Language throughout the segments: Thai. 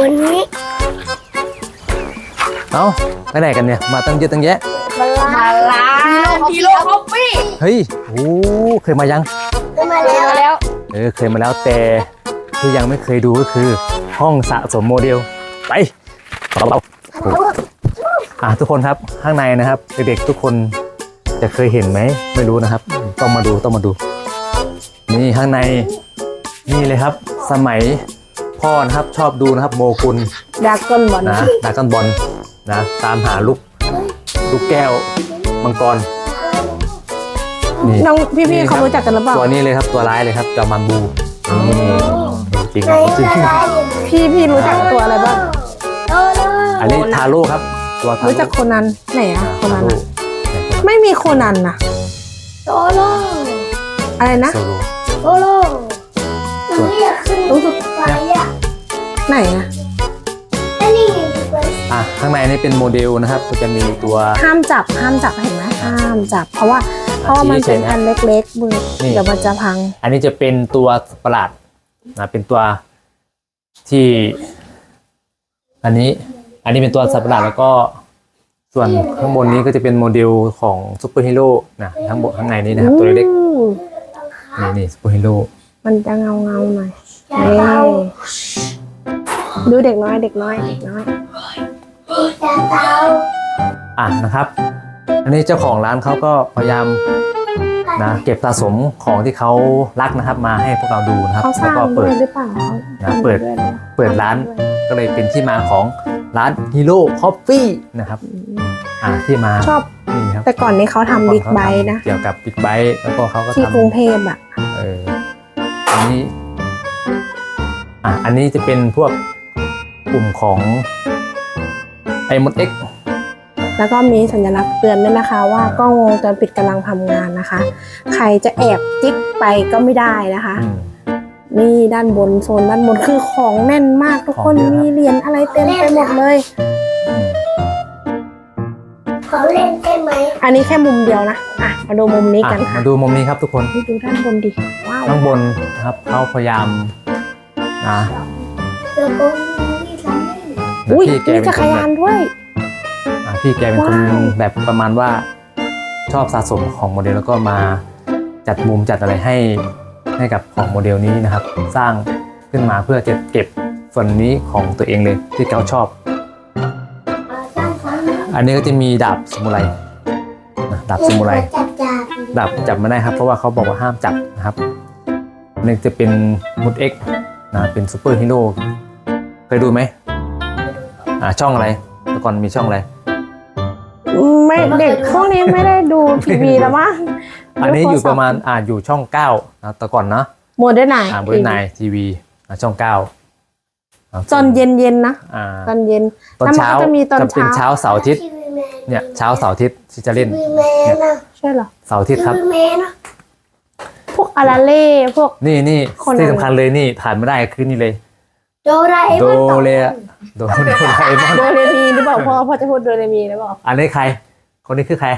วันนี้เอ้าไปไหนกันเนี่ยมาตั้งเยอะตั้งแยะ มาลามาล้างฮีโร่คอฟฟี่เฮ้ยโอ้เคยมายัง ขึ้นมาแล้วมาแล้วเออเคยมาแล้วแต่ที่ยังไม่เคยดูก็คือ ห้องสะสมโมเดลไปเราอะทุกคนครับข้างในนะครับเด็กๆทุกคนจะเคยเห็นไหมไม่รู้นะครับ ต้องมาดูต้องมาดู นี่ข้างในนี่เลยครับ สมัย พ่อนะครับชอบดูนะครับโมกุลดากอนบอลนะดราก้อนบอลนะตามหาลูกลูกแก้วมังกรนี่น้องพี่นี่ๆครัเขาบรู้จักกันหรือเปล่าตัวนี้เลยครับตัวร้ายเลยครับจอมันบูนี่จริงไหคนรับจริงจะได้พี่พี่รู้จักตัวอะไรบ้างโตเลยอันนี้ทาโร่ครับตัวทาโร่รู้จักโคนันไหนอะโคนันทาโร่อะไม่มีโคนันนะโตโลอะไรนะโซโล ไหนอะอันนี้ไปอะข้างในนี่เป็นโมเดลนะครับก็จะมีตัว ห้ามจับห้ามจับเห็นไหมห้ามจับ เพราะว่าเพราะว่ามันเป็นอันเล็กๆมือนี่ เดี๋ยวมันจะพัง อันนี้จะเป็นตัวประหลาดนะเป็นตัวที่ อันนี้ อันนี้เป็นตัวสัตว์ประหลาดแล้วก็ ส่วนข้างบนนี้ก็จะเป็นโมเดลของซูเปอร์ฮีโร่นะทั้งบนข้างในนี้นะครับ ตัวเล็กอู้ๆนี่นี่ซูเปอร์ฮีโร่มันจะเงาเงาๆหน่อยจะนี่เตา ดูเด็กน้อยเด็กน้อยเด็กน้อยจะเตาอะนะครับ อันนี้เจ้าของร้านเขาก็พยายามนะเก็บสะสมของที่เขารักนะครับ มาให้พวกเราดูนะครับเขาสแล้วร้างก็ด้เปิวยดหรือเปล่านะเปิดด้วยหรอเปิดร้านก็เลยเป็นที่มาของร้านฮีโร่คอฟฟี่นะครับอ่าที่มาชอบนี่ครับแต่ก่อนนี้เขาทำบิ๊กไบค์นะ เกี่ยวกับบิ๊กไบค์แล้วก็เขาก็ที่ทำ กรุงเทพอะ เอออันนี้ อะ อันนี้จะเป็นพวก กลุ่มของไอมดเอ็กแล้วก็มีสัญลักษณ์เตือนด้วยนะคะว่ากล้องวงจรปิดกำลังทำงานนะคะ ใครจะแอบจิ๊กไปก็ไม่ได้นะคะ นี่ด้านบนโซนด้านบนคือของแน่นมากทุกคนมีเหรียญอะไรเต็มไปหมดเลย ขอเล่นได้ไหมอันนี้แค่มุมเดียวนะอะมาดูมุมนี้อะกันค่ะมาดูมุมนี้ครับทุกคน นี่ดูด้านบนดิว้าวข้างบนนะครับเขาพยายามนะเดี๋ยวผมมีทำให้ อุ้ยพี่แกมีเป็นจักครนแบยานบด้วย อะพี่แกเป็นคนว้าว แบบประมาณว่าชอบสะสมของโมเดลแล้วก็มาจัดมุมจัดอะไรให้ให้กับของโมเดลนี้นะครับ สร้างขึ้นมาเพื่อจะเก็บส่วนนี้ของตัวเองเลยที่เขาชอบเอาสร้างของอันนี้ก็จะมีดาบสมุไรนะดาบสมุไร จับจับดาบจับไม่ได้ครับ เพราะว่าเขาบอกว่าห้ามจับนะครับอันนี้จะเป็นมุดเอ็กนะเป็นซูเปอร์ฮีโร่เคยดูไหม อ่าช่องอะไรแต่ก่อนมีช่องอะไร ไม่เด็กพวกนี้ไม่ได้ดูทีวีแล้วมั้งอันนี้อยู่ประมาณอ่าอยู่ช่องเก้านะแต่ก่อนนะโมเดิร์นไนอ่าบริษัททีวีอ่าช่องเก้าาตอนเย็นเย็นๆนะอ่าตอนเย็นตอนแล้วมันเช้าก็จะมีตอนจะเป็นเช้าเช้าเสาร์อาทิตย์ทีวีแมนเนี่ยเช้าเสาร์อาทิตย์ที่จะเล่นทีวีแมนนะใช่เหรอเสาร์อาทิตย์ครับทีวีแมนนะพวกอาราเล่พวกนี่นี่คนอะไรที่สำคัญเลยนี่ผ่านไม่ได้คือนี่เลย โดราเอโดมอนต่อเรโดโดเรมอนโดเรมีหรือเปล่าพ่อพ่อจะพูดโดเรมีหรือเปล่าอันนี้ใคร คนนี้คือใคร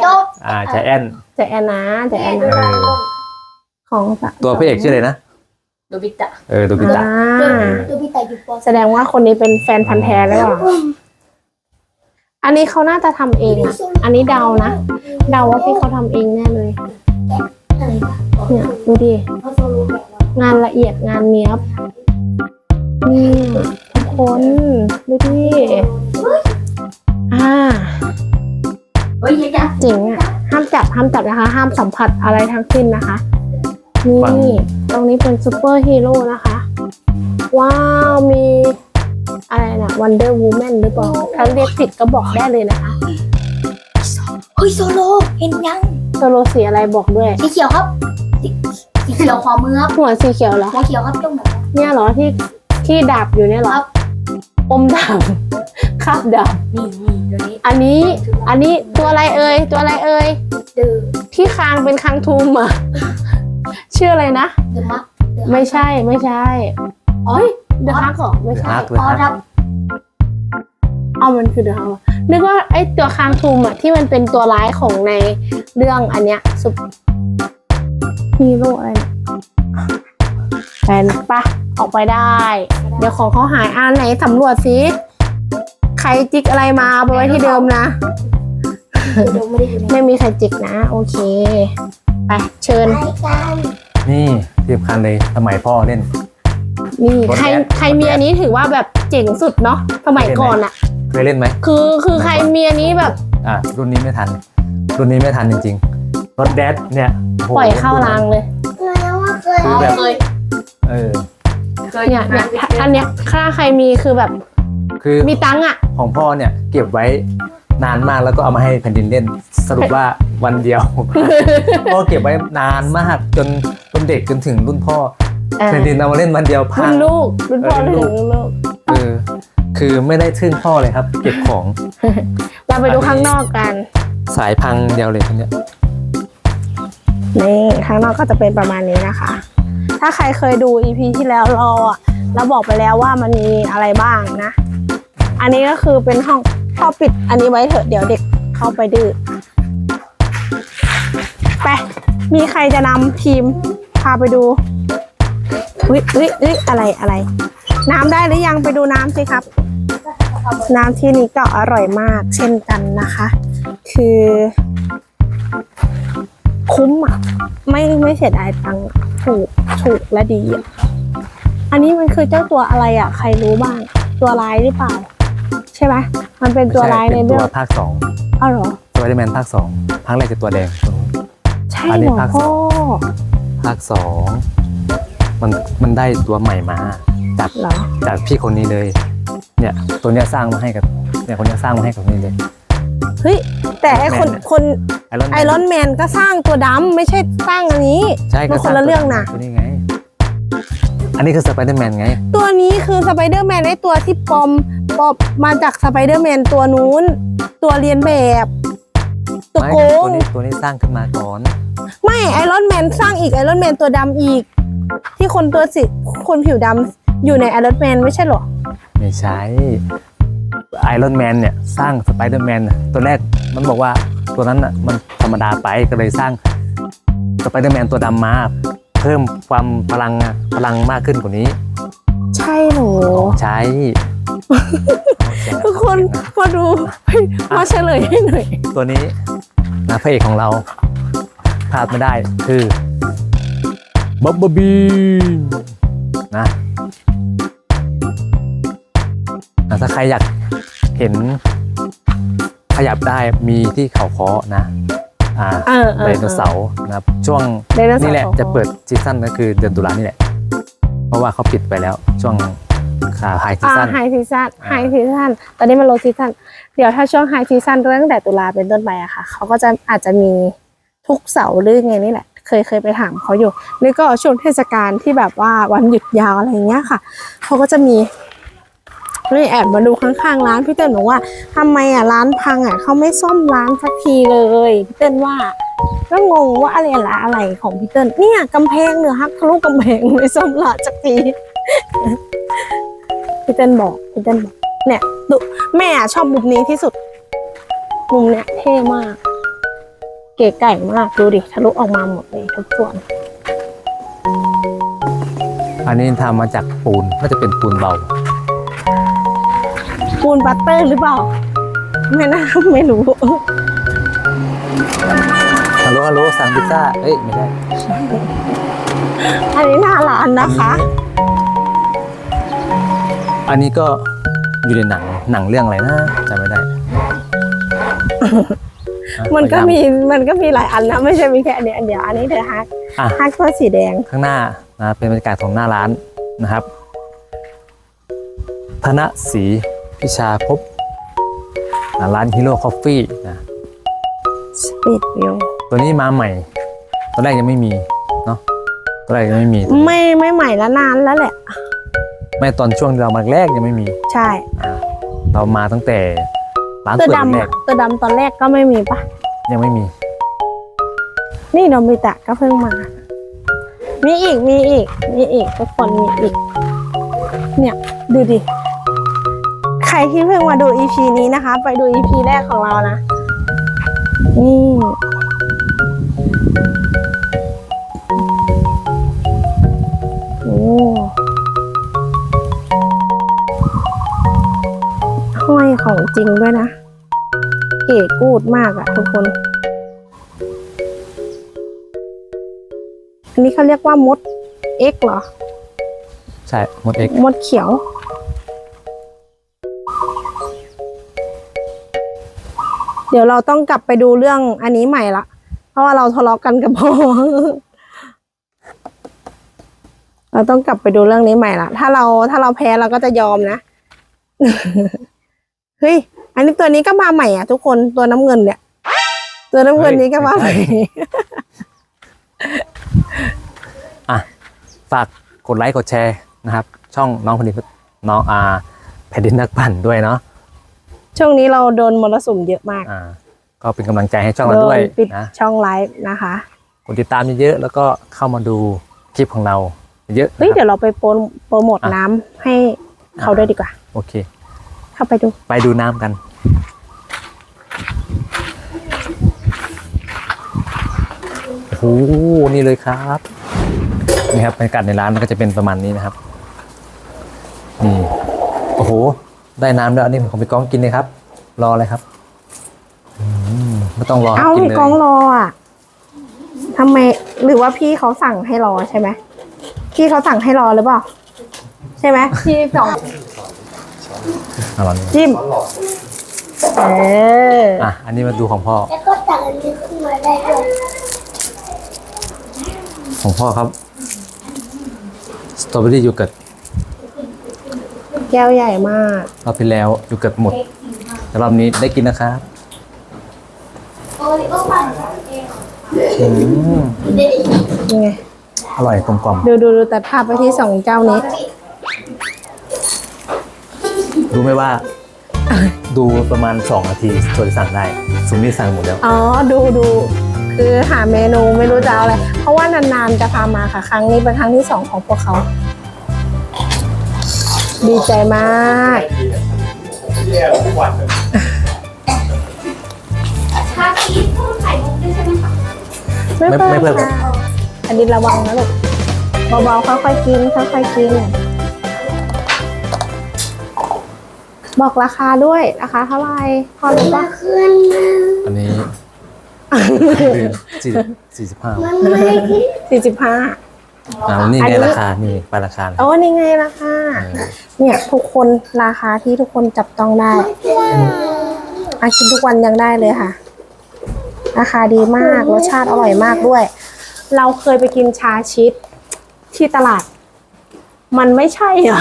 โดอ่าใจแอนแต่แอนนาแต่แอนเอนาอของสะตัวพระเอกชื่ออะไรนะ โดบิตะเออ โดบิตะ อ่าโดบิตะอยู่ปแสดงว่าคนนี้เป็นแฟนพันธ์แท้หรือเปล่าอันนี้เขาน่าจะทำเองอะอันนี้เดานะเดาว่าพี่เขาทำเองแน่เลยอะไรวะเนี่ยดูดิเขาโซโล่แบบเรางานละเอียดงานเนี้ยบ นี่ทุกคนดูดิอ่าเฮ้ยยังยังเจ๋งอะ ห้ามจับห้ามจับนะคะ ห้ามสัมผัสอะไรทั้งสิ้นนะคะ นี่ตรงนี้เป็นซูเปอร์ฮีโร่นะคะ ว้าว มีอะไรนะวันเดอร์วูแมนหรือเปล่าถ้าเรียกผิดก็บอกได้เลยนะคะ เฮ้ยโซโล่เห็นยัง โซโลสีอะไรบอกด้วย สีเขียวครับสีสีเขียวขวามือครับ หัวสีเขียวเหรอ หัวเขียวครับตรงไหนครับเนี่ยเหรอที่ ที่ดาบอยู่เนี่ยเหรอ ครับอมดาบคาบดาบนี่นี่ตัวนี้อันนี้ อันนี้ตัวอะไรเอ่ย ตัวอะไรเอ่ย เดอที่คางเป็นคางทุมอะ ชื่ออะไรนะ เดอะมักไม่ใช่ ไม่ใช่อ๋อเดอะฮักเหรอ ไม่เดอะใช่ฮักเลยอ๋อคครัรับบอ๋อมันคือเดอะฮักนึกว่าไอ้ตัวคางทุมอะที่มันเป็นตัวร้ายของในเรื่องอันเนี้ยซุปฮีโร่อะไรนะแฟนปะ ออกไปได้ เดี๋ยวของเขาหายอ่านไหนสำรวจสิใครจิกอะไรมาเอาไปไว้ที่เดิมนะเดี๋ยวไม่ได้อยู่ในไม่มีใครจิกนะ โอเคไปเชิญไปกันนี่ที่สำคัญเลยสมัยพ่อเล่น นี่รถใครแดดใครมีอันนี้ถือว่าแบบเจ๋งสุดเนาะสมัยก่อนอะเคยเล่นไหมคือคือใครมีอันนี้แบบ อะรุ่นนี้ไม่ทัน รุ่นนี้ไม่ทันจริงๆรถแดดเนี่ยโโหปล่อยเข้ารางเลยแล้วว่าเคยคือแบบเออ เนี่ยเนี่ยอันเนี้ยถ้าใครมีคือแบบคือมีตังค์อะของพ่อเนี่ยเก็บไว้นานมากแล้วก็เอามาให้แผ่นดินเล่นสรุปว่าวันเดียว พ่อเก็บไว้นานมากจนจนเด็กจนถึงรุ่นพ่อเอ่อแผ่นดินเอามาเล่นวันเดียวพัรุ่งนลูกรุ่นพ่อเออรุ่ถึนงลูกรุ่นลูกเออคือไม่ได้ทึ่งพ่อเลยครับ เก็บของเราไปดูข้างนอกกัน สายพังเดียวเลยคนเนี้ยนี่ข้างนอกก็จะเป็นประมาณนี้นะคะ ถ้าใครเคยดู EP ที่แล้วเราอะเราบอกไปแล้วว่ามันมีอะไรบ้างนะ อันนี้ก็คือเป็นห้องพ่อปิดอันนี้ไว้เถอะเดี๋ยวเด็กเข้าไปดื้อไปมีใครจะนำทีมพาไปดูอุ้ยอุ้ยอุ้ยอะไรอะไร น้ำได้หรือยังไปดูน้ำสิครับ น้ำที่นี่ก็อร่อยมากเช่นกันนะคะ คือ คุ้มอะ ไม่ไม่เสียดายตังค์อะถูกถูกและดีอะอันนี้มันคือเจ้าตัวอะไรอะ ใครรู้บ้าง ตัวร้ายหรือเปล่า ใช่ไหมมันเป็นตัวร้ายในไม่เรื่ช่องป็นตัวภาคสองอ้าวเหรอสไปเดอร์แมนภาคสองภาคแรกจะตัวแดงตัวนู้นใช่อันเหนี้รอภาคสพ่อองภาคสองมันมันได้ตัวใหม่มาจากเหรอจากพี่คนนี้เลย เนี่ยตัวเนี้ยสร้างมาให้กับเนี่ยคนเนี้ยสร้างมาให้กับคนนี้เลยเฮ้ย แต่ไอคนแมนเนี่ยคนไอรอนไอรอนแมนก็สร้างตัวดำไม่ใช่สร้างอันนี้ใช่มันคนละเรื่องนะตัวนี้ไง อันนี้คือสไปเดอร์แมนไง ตัวนี้คือสไปเดอร์แมนไอตัวที่ปลอมปลอมมาจากสไปเดอร์แมนตัวนู้น ตัวเรียนแบบ ตัวไม่โกตัวงนี้ตัวนี้สร้างขึ้นมาก่อน ไม่ไอรอนแมนสร้างอีกไอรอนแมนตัวดำอีก ที่คนตัวสีคนผิวดำอยู่ในไอรอนแมนไม่ใช่เหรอ ไม่ใช่ไอรอนแมนเนี่ย สร้างสไปเดอร์แมนตัวแรก มันบอกว่าตัวนั้นอะมันธรรมดาไปก็เลยสร้างสไปเดอร์แมนตัวดำมาเพิ่มความพลังอะพลังมากขึ้นกว่านี้ ใช่เหรอใช่ ทุกคนมาดูมาเฉลยให้หน่อยตัวนี้นะพระเอกของเราพลาดไม่ได้คือบับเบบีนะอะถ้าใครอยากเห็น ขยับได้มีที่เขาเคาะนะอ่าเออเออไดโนเสาร์นะครับช่วงไดโนเสาร์นี่แหละเขาเคาะ จะเปิดซีซั่นก็คือเดือนตุลานี่แหละ เพราะว่าเขาปิดไปแล้วช่วงขาไฮซีอ่าซั่น ไฮซีซั่นอ่าไฮซีซั่นตอนนี้มันโลซีซั่นเดี๋ยวถ้าช่วงไฮซีซั่นตั้งแต่ตุลาเป็นต้นไปอะค่ะ เขาก็จะอาจจะมีทุกเสาร์หรือไงนี่แหละ เคยเคยไปถามเขาอยู่นี่ก็ช่วงเทศกาลที่แบบว่าวันหยุดยาวอะไรเงี้ยค่ะ เขาก็จะมี นี่แอบมาดูข้างๆร้านพี่เติ้ลบอกว่าทำไมอะร้านพังอะเขาไม่ซ่อมร้านสักทีเลยพี่เติ้ลว่าก็งงว่าอะไรละอะไรของพี่เติ้ลเนี่ยกำแพงเหนือฮักทะลุกำแพงไม่ซ่อมร้านสักทีพี่เติ้ลบอกพี่เติ้ลบอกเนี่ยดูแม่อะชอบมุมนี้ที่สุดมุมเนี้ยเท่มาก เก๋ไก่มากดูดิทะลุออกมาหมดเลยทุกส่วนอันนี้ทำมาจากปูนน่าจะเป็นปูนเบา ปูนบัตเตอร์หรือเปล่า ไม่น่าไม่รู้ ฮัลโหลฮัลโหลสั่งพิซซ่า เอ้ย ไม่ได้อันนี้หน้าร้านนะคะ อันนี้ก็อยู่ในหนังหนังเรื่องอะไรนะจำไม่ได้อะมันก็พยายามีมันก็มีหลายอันนะไม่ใช่มีแค่อันเดียวอันเดียวอันนี้เธอฮักอะ ฮักตัวสีแดง ข้างหน้านะเป็นบรรยากาศของหน้าร้านนะครับ ธนศรี พิชาพบอะร้านฮีโร่คอฟฟี่นะสปีดวิวตัวนี้มาใหม่ ตอนแรกยังไม่มีเนาะตอนแรกยังไม่มี ไม่ไม่ใหม่ละนานแล้วแหละ ไม่ตอนช่วงเรามาแรกยังไม่มี ใช่อ่าเรามาตั้งแต่ร้านตัวเปิดดำแรอะกตัวดำตอนแรกก็ไม่มีปะยังไม่มี นี่โนมิตะก็เพิ่งมา มีอีกมีอีกมีอีกทุกคนมีอีก เนี่ยดูดิใค ใครที่เพิ่งมาดู EP นี้นะคะ ไปดู EP แรกของเรานะ นี่ โอ้ห้อยของจริงด้วยนะ เก๋กูดมากอะทุกคน อันนี้เขาเรียกว่ามด X เหรอ ใช่มดเอก มดเขียว ดี๋ยวเราต้องกลับไปดูเรื่องอันนี้ใหม่ละ เพราะว่าเราทะเลาะกันกับพ่อ เราต้องกลับไปดูเรื่องนี้ใหม่ละ ถ้าเราถ้าเราแพ้เราก็จะยอมนะ เฮ้ย อันนี้ตัวนี้ก็มาใหม่อะทุกคน ตัวน้ำเงินเนี่ย ตัวน้ำเงินนี้ก็มาใหม่ อะ ฝากกดไลค์กดแชร์นะครับ ช่องน้องคนนี้น้องอาแผ่นดินนักปั่นด้วยเนาะ ช่วงนี้เราโดนมรสุมเยอะมากอ่าก็เป็นกำลังใจให้ช่องเราโดด้วยนปิดนะช่องไลฟ์นะคะกดติดตามเยอะๆแล้วก็เข้ามาดูคลิปของเราเยอะเฮ้ยนะคเดี๋รับยวเราไปโปรโปรโมทอะ น้ำให้เขาด้วยดีกว่า โอเค เข้าไปดู ไปดูน้ำกัน โอ้โห นี่เลยครับ นี่ครับบรรยากาศในร้านมันก็จะเป็นประมาณนี้นะครับ นี่ โอ้โห ได้น้ำแล้วอันนี้ของพี่ก้องกินเลยครับ รอเลยครับอืมไม่ต้องรอครับเอ้ากินพี่เลยกองรออะทำไม หรือว่าพี่เขาสั่งให้รอใช่ไหมพี่เขาสั่งให้รอหรือเปล่า ใช่ไหมพี่สองอร่อยจิ้ม เออ อะอันนี้มาดูของพ่อแล้วก็ตักอันนี้ขึ้นมาได้ด้วยของพ่อครับสตรอเบอรี่โยูเกิร์ต แก้วใหญ่มาก รอบที่แล้วโยูเกิร์ตหมดแต่รอบนี้ได้กินนะครับโอ้ยก็ปั่นเองอืมยังไง อร่อยกลมกล่อมดูดูดูตัดภาพไปที่สองเจ้านี้ รู้ไหมว่า ดูประมาณ 2 นาทีตัวที่สั่งได้สุนี่สั่งหมดแล้ว อ๋อ ดูดูคือหาเมนูไม่รู้จะเอาอะไร เพราะว่านานๆจะพามาค่ะ ครั้งนี้เป็นครั้งที่สองของพวกเขา ดีใจมาก ชาชีสเพิ่มไข่มุกด้วยใช่ไหมคะไม่ไม่เพิ่ไม่มเพิ่ม ค่ะอันนี้ระวังนะลูกเบาๆค่อยๆกินค่อยๆกิน บอกราคาด้วยราคาเท่าไหร่พอรู้ปะ ขึ้นมาอันนี้สี่สี่สิบห้า มันไม่ได้ขึ้น สี่สิบห้า อ่านี่อันไงนี้ราคานี่ไปราคาเลยโอ้นี่ไงราคาเออเนี่ย ทุกคนราคาที่ทุกคนจับต้องได้อากินทุกวันยังได้เลยค่ะ ราคาดีมาก รสชาติอร่อยมากด้วย เราเคยไปกินชาชิดที่ตลาด มันไม่ใช่อะ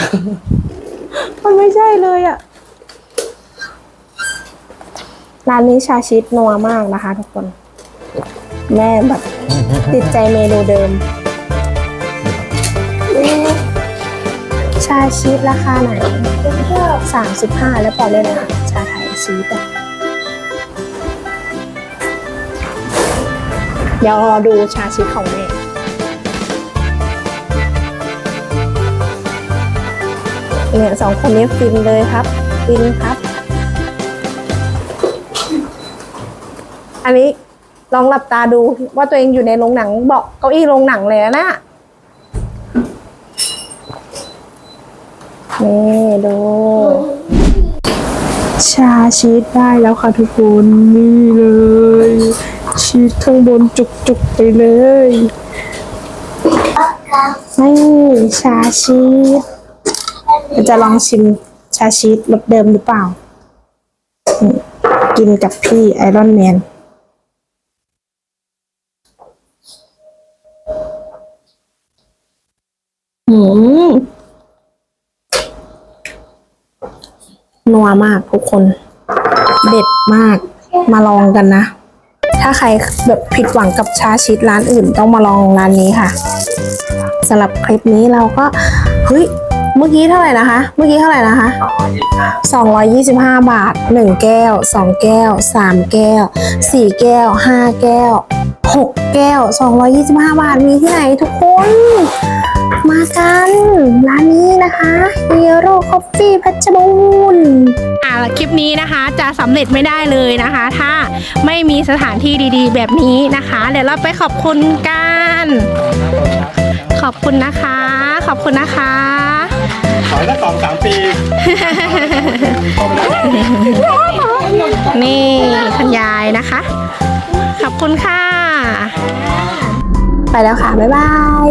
มันไม่ใช่เลยอะ ร้านนี้ชาชิดนัวมากนะคะทุกคน แม่แบบติดใจเมนูเดิม ชาชีสราคาไหนสามสิบห้าแล้วพอเลยนะคะชาไทยชีสเดี๋ยวรอดูชาชีสของแม่เนี่ยสองคนนี้ฟินเลยครับฟินครับ อันนี้ลองหลับตาดูว่าตัวเองอยู่ในโรงหนังเบาะเก้าอี้โรงหนังเลยนะ นี่ดู ชาชีสได้แล้วค่ะทุกคนนี่เลย ชีสข้างบนจุกๆไปเลยนี่ชาชีสเราจะลองชิมชาชีสรสเดิมหรือเปล่า กินกับพี่ไอรอนแมนอืม นัวมากทุกคนเด็ดมากมาลองกันนะ ถ้าใครแบบผิดหวังกับชาชีสร้านอื่นต้องมาลองร้านนี้ค่ะสำหรับคลิปนี้เราก็เฮ้ยเมื่อกี้เท่าไหร่นะคะ เมื่อกี้เท่าไหร่นะคะ225 บาท 1 แก้ว 2 แก้ว 3 แก้ว 4 แก้ว 5 แก้ว 6 แก้ว 225 บาทมีที่ไหนทุกคน มากัน ร้านนี้นะคะฮีโร่คอฟฟี่เพชรบูรณ์อ่าคลิปนี้นะคะจะสำเร็จไม่ได้เลยนะคะ ถ้าไม่มีสถานที่ดีๆ แบบนี้นะคะ เดี๋ยวเราไปขอบคุณกัน ขอบคุณนะคะ ขอบคุณนะคะ ขอให้ได้สองสามปีนี่คุณยายนะคะ ขอบคุณค่ะ ไปแล้วค่ะ บ๊ายบาย